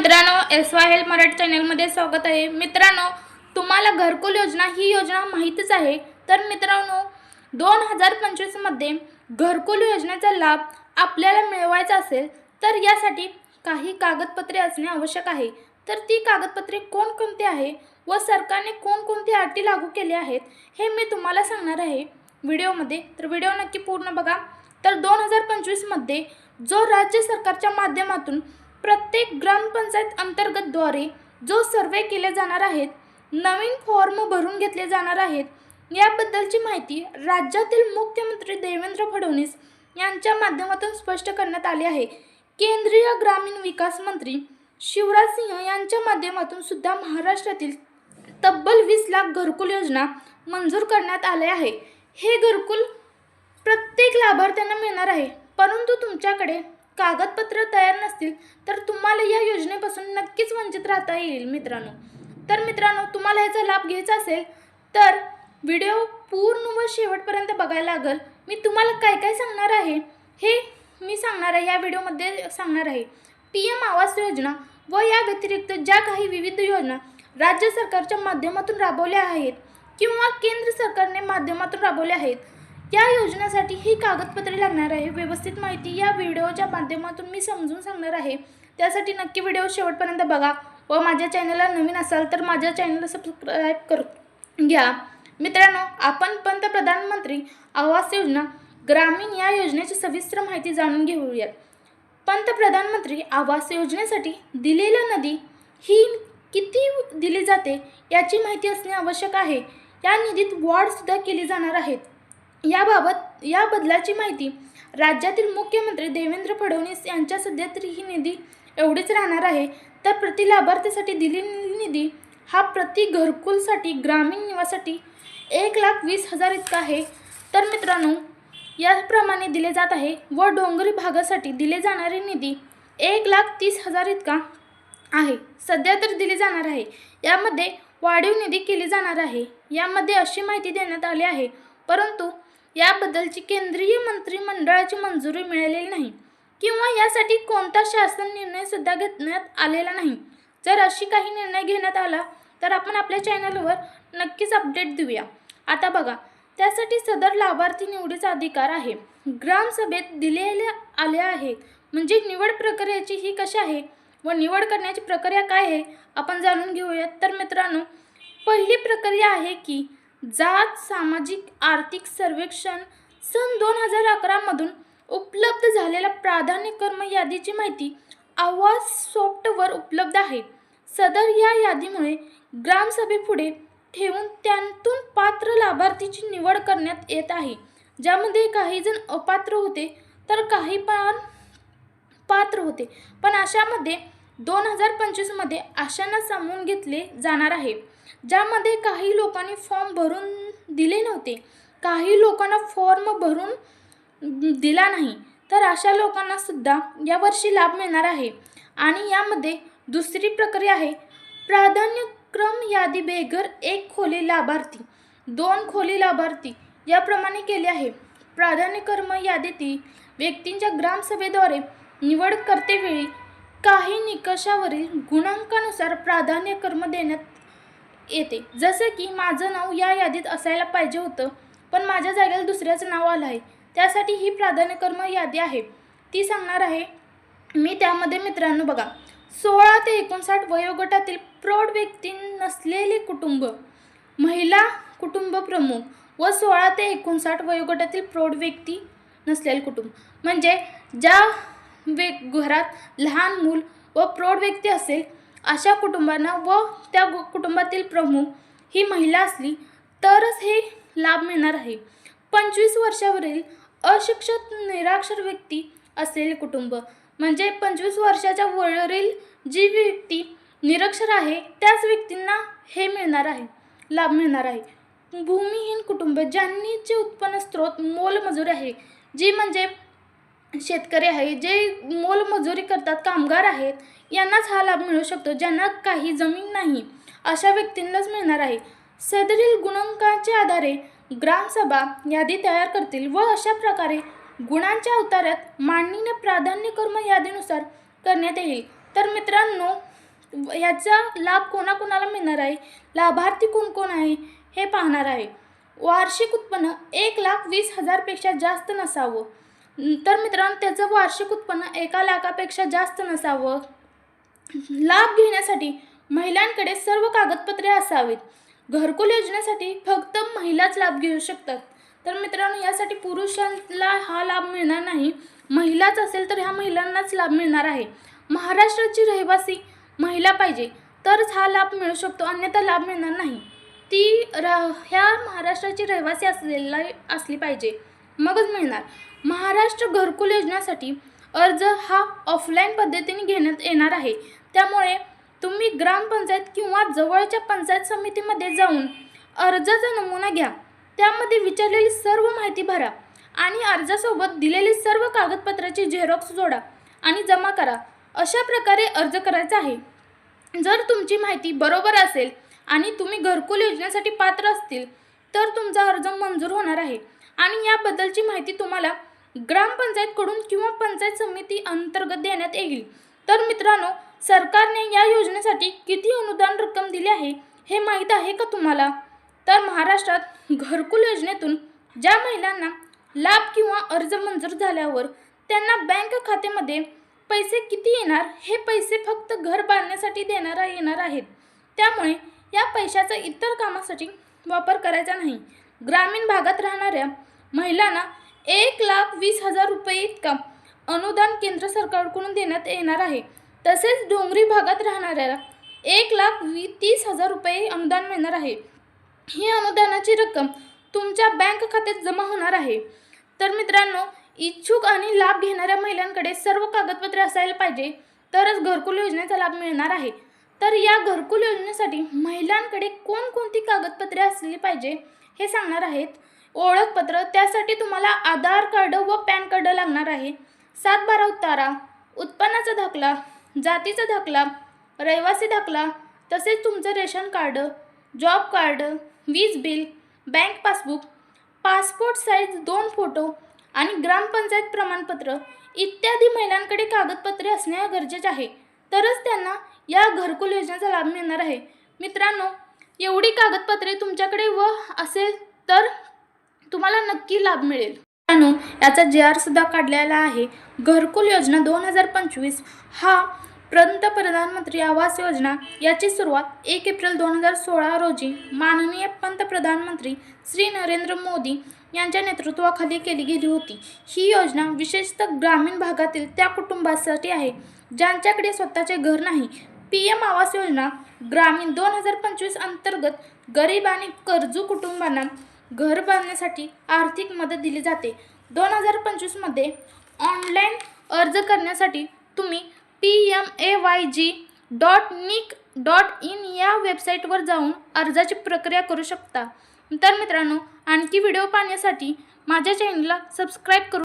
मित्रांनो S Y help Marathi चॅनलमध्ये स्वागत आहे. मित्रांनो तुम्हाला घरकुल योजना ही योजना माहीतच आहे. तर मित्रांनो दोन हजार पंचवीसमध्ये घरकुल योजनेचा लाभ आपल्याला मिळवायचा असेल तर यासाठी काही कागदपत्रे असणे आवश्यक आहे. तर ती कागदपत्रे कोणकोणती आहे व सरकारने कोणकोणती अटी लागू केल्या आहेत हे मी तुम्हाला सांगणार आहे व्हिडिओमध्ये. तर व्हिडिओ नक्की पूर्ण बघा. तर दोन हजार पंचवीसमध्ये जो राज्य सरकारच्या माध्यमातून प्रत्येक ग्रामपंचायत अंतर्गतद्वारे जो सर्वे केले जाणार आहेत नवीन फॉर्म भरून घेतले जाणार आहेत याबद्दलची माहिती राज्यातील मुख्यमंत्री देवेंद्र फडणवीस यांच्या माध्यमातून स्पष्ट करण्यात आली आहे. केंद्रीय ग्रामीण विकास मंत्री शिवराज सिंह यांच्या माध्यमातून सुद्धा महाराष्ट्रातील तब्बल वीस लाख घरकुल योजना मंजूर करण्यात आले आहे. हे घरकुल प्रत्येक लाभार्थ्यांना मिळणार आहे परंतु तुमच्याकडे कागदपत्र तयार नसतील तर तुम्हाला या योजनेपासून नक्कीच वंचित राहता येईल मित्रांनो. तर मित्रांनो तुम्हाला याचा लाभ घ्यायचा असेल तर व्हिडिओ पूर्ण व शेवटपर्यंत बघायला लागेल. मी तुम्हाला काय काय सांगणार आहे हे मी सांगणार आहे या व्हिडिओमध्ये सांगणार आहे. पी एम आवास योजना व या व्यतिरिक्त ज्या काही विविध योजना राज्य सरकारच्या माध्यमातून राबवल्या आहेत किंवा केंद्र सरकारने माध्यमातून राबवल्या आहेत या योजनेसाठी ही कागदपत्रे लागणार आहे. व्यवस्थित माहिती या व्हिडिओच्या माध्यमातून मी समजून सांगणार आहे. त्यासाठी नक्की व्हिडिओ शेवटपर्यंत बघा व माझ्या चॅनलला नवीन असाल तर माझ्या चॅनलला सबस्क्राईब करू. घ्या. मित्रांनो आपण पंतप्रधानमंत्री आवास योजना ग्रामीण या योजनेची सविस्तर माहिती जाणून घेऊयात. पंतप्रधानमंत्री आवास योजनेसाठी दिलेला नदी ही किती दिली जाते याची माहिती असणे आवश्यक आहे. या निधीत वाढसुद्धा केली जाणार आहेत याबाबत या बदलाची माहिती राज्यातील मुख्यमंत्री देवेंद्र फडणवीस यांच्या सध्या तरी ही निधी एवढीच राहणार आहे. तर प्रति लाभार्थीसाठी दिलेली निधी हा प्रति घरकुलसाठी ग्रामीण निवासाठी एक लाख वीस हजार इतका आहे. तर मित्रांनो याप्रमाणे दिले जात आहे व डोंगरी भागासाठी दिले जाणारे निधी एक लाख तीस हजार इतका आहे. सध्या तर दिली जाणार आहे. यामध्ये वाढीव निधी केली जाणार आहे. यामध्ये अशी माहिती देण्यात आली आहे. परंतु याबद्दलची केंद्रीय मंत्रिमंडळाची मंजुरी मिळालेली नाही किंवा यासाठी कोणता शासन निर्णयसुद्धा घेण्यात आलेला नाही. जर अशी काही निर्णय घेण्यात आला तर आपण आपल्या चॅनलवर नक्कीच अपडेट देऊया. आता बघा त्यासाठी सदर लाभार्थी निवडीचा अधिकार आहे. ग्रामसभेत दिलेल्या आल्या आहेत म्हणजे निवड प्रक्रियेची ही कशी आहे व निवड करण्याची प्रक्रिया काय आहे आपण जाणून घेऊयात. तर मित्रांनो पहिली प्रक्रिया आहे की जात सामाजिक आर्थिक सर्वेक्षण सन दोन हजार अकरामधून उपलब्ध झालेल्या प्राधान्यक्रम यादीची माहिती आवाज सॉफ्टवर उपलब्ध आहे. सदर या यादीमुळे ग्रामसभेपुढे ठेवून त्यातून पात्र लाभार्थीची निवड करण्यात येत आहे. ज्यामध्ये काही जण अपात्र होते तर काही पण पात्र होते. पण अशामध्ये दोन हजार पंचवीसमध्ये आशांना सामावून घेतले जाणार आहे. ज्यामध्ये काही लोकांनी फॉर्म भरून दिले नव्हते. काही लोकांना फॉर्म भरून दिला नाही. तर अशा लोकांना सुद्धा यावर्षी लाभ मिळणार आहे. आणि यामध्ये दुसरी प्रक्रिया आहे. प्राधान्यक्रम यादी बेघर एक खोली लाभार्थी दोन खोली लाभार्थी याप्रमाणे केले आहे. प्राधान्यक्रम यादीतील व्यक्तींच्या ग्रामसभेद्वारे निवड करतेवेळी काही निकषावरील गुणांकानुसार प्राधान्यक्रम देण्यात येते. जसं की माझं नाव या यादीत असायला पाहिजे होतं पण माझ्या जागेला दुसऱ्याचं नाव आलं आहे. त्यासाठी ही प्राधान्यक्रम यादी आहे. ती सांगणार आहे मी त्यामध्ये मित्रांनो बघा. सोळा ते एकोणसाठ वयोगटातील प्रौढ व्यक्ती नसलेले कुटुंब महिला कुटुंब प्रमुख व सोळा ते एकोणसाठ वयोगटातील प्रौढ व्यक्ती नसलेले कुटुंब. म्हणजे ज्या वे घरात लहान मूल व प्रौढ व्यक्ती असेल अशा कुटुंबांना व त्या कुटुंबातील प्रमुख ही महिला असली तरच हे लाभ मिळणार आहे. पंचवीस वर्षावरील अशिक्षित निराक्षर व्यक्ती असलेले कुटुंब म्हणजे पंचवीस वर्षाच्या वरील जी व्यक्ती निरक्षर आहे त्याच व्यक्तींना हे मिळणार आहे लाभ मिळणार आहे. भूमिहीन कुटुंब ज्यांनीचे उत्पन्न स्रोत मोलमजुरी आहे जी म्हणजे शेतकरी आहे जे मोलमजुरी करतात कामगार आहेत यांनाच हा लाभ मिळू शकतो ज्यांना काही जमीन नाही. अशा व्यक्तींनाच मिळणार आहे. सदरील गुणांकाच्या आधारे ग्रामसभा यादी तयार करतील व अशा प्रकारे गुणांच्या अवतारात मांडणीने प्राधान्यक्रम यादीनुसार करण्यात येईल. तर मित्रांनो याचा लाभ कोणाकोणाला मिळणार आहे? लाभार्थी कोण कोण आहे? हे पाहणार आहे. वार्षिक उत्पन्न एक लाख वीस हजारपेक्षा जास्त नसावं. तर मित्रांनो त्याचं वार्षिक उत्पन्न एका लाखापेक्षा जास्त नसावं. लाभ घेण्यासाठी महिलांकडे सर्व कागदपत्रे असावीत. घरकुल योजनेसाठी फक्त महिलाच लाभ घेऊ शकतात. तर मित्रांनो यासाठी पुरुषांना हा लाभ मिळणार नाही. महिलाच असेल तर ह्या महिलांनाच लाभ मिळणार आहे. महाराष्ट्राची रहिवासी महिला पाहिजे तरच हा लाभ मिळू शकतो. अन्यथा लाभ मिळणार नाही. ती र ह्या महाराष्ट्राची रहिवासी असलेला असली पाहिजे. मगच मिळणार. महाराष्ट्र घरकुल योजनासाठी अर्ज हा ऑफलाईन पद्धतीने घेण्यात येणार आहे. त्यामुळे तुम्ही ग्रामपंचायत किंवा जवळच्या पंचायत समितीमध्ये जाऊन अर्जाचा नमुना घ्या. त्यामध्ये विचारलेली सर्व माहिती भरा आणि अर्जासोबत दिलेली सर्व कागदपत्राची झेरॉक्स जोडा आणि जमा करा. अशा प्रकारे अर्ज करायचा आहे. जर तुमची माहिती बरोबर असेल आणि तुम्ही घरकुल योजनेसाठी पात्र असतील तर तुमचा अर्ज मंजूर होणार आहे. आणि याबद्दलची माहिती तुम्हाला ग्रामपंचायतकडून किंवा पंचायत समिती अंतर्गत देण्यात येईल. तर मित्रांनो सरकारने या योजनेसाठी किती अनुदान रक्कम दिली आहे हे माहीत आहे का तुम्हाला? तर महाराष्ट्रात घरकुल योजनेतून ज्या महिलांना लाभ किंवा अर्ज मंजूर झाल्यावर त्यांना बँक खात्यामध्ये पैसे किती येणार हे पैसे फक्त घर बांधण्यासाठी देणारा येणार आहेत. त्यामुळे या पैशाचा इतर कामासाठी वापर करायचा नाही. ग्रामीण भागात राहणाऱ्या महिलांना एक लाख वीस हजार रुपये इतका अनुदान केंद्र सरकारकडून देण्यात येणार आहे. तसेच डोंगरी भागात राहणाऱ्याला एक लाख वी तीस हजार रुपये अनुदान मिळणार आहे. ही अनुदानाची रक्कम तुमच्या बँक खात्यात जमा होणार आहे. तर मित्रांनो इच्छुक आणि लाभ घेणाऱ्या महिलांकडे सर्व कागदपत्रे असायला पाहिजे तरच घरकुल योजनेचा लाभ मिळणार आहे. तर या घरकुल योजनेसाठी महिलांकडे कोणकोणती कागदपत्रे असली पाहिजे हे सांगणार आहेत. ओळखपत्र त्यासाठी तुम्हाला आधार कार्ड व पॅन कार्ड लागणार आहे. सात बारा उतारा उत्पन्नाचा दाखला जातीचा दाखला रहिवासी दाखला तसेच तुमचं रेशन कार्ड जॉब कार्ड वीज bill bank passbook passport size दोन फोटो आणि ग्रामपंचायत प्रमाणपत्र इत्यादी महिलांकडे कागदपत्रे असणे गरजेचे आहे. तरच त्यांना या घरकुल योजनेचा लाभ मिळणार आहे. मित्रांनो एवढी कागदपत्रे तुमच्याकडे व असेल तर तुम्हाला नक्की लाभ मिळेल. मित्रांनो याचा जे आर सुद्धा काढलेला आहे. घरकुल योजना दोन हजार पंचवीस हा पंतप्रधानमंत्री आवास योजना याची सुरुवात एक एप्रिल दोन हजार सोळा रोजी माननीय पंतप्रधानमंत्री श्री नरेंद्र मोदी यांच्या नेतृत्वाखाली केली गेली होती. ही योजना विशेषतः ग्रामीण भागातील त्या कुटुंबासाठी आहे ज्यांच्याकडे स्वतःचे घर नाही. पी एम आवास योजना ग्रामीण दोन हजार पंचवीस अंतर्गत गरीब आणि कर्जू कुटुंबांना घर बांधण्यासाठी आर्थिक मदत दिली जाते. दोन हजार पंचवीसमध्ये ऑनलाईन अर्ज करण्यासाठी तुम्ही P M A Y G dot nic dot in या वेबसाईटवर जाऊन अर्जाची प्रक्रिया करू शकता. तर मित्रांनो आणखी व्हिडिओ पाहण्यासाठी माझ्या चॅनलला सबस्क्राईब करू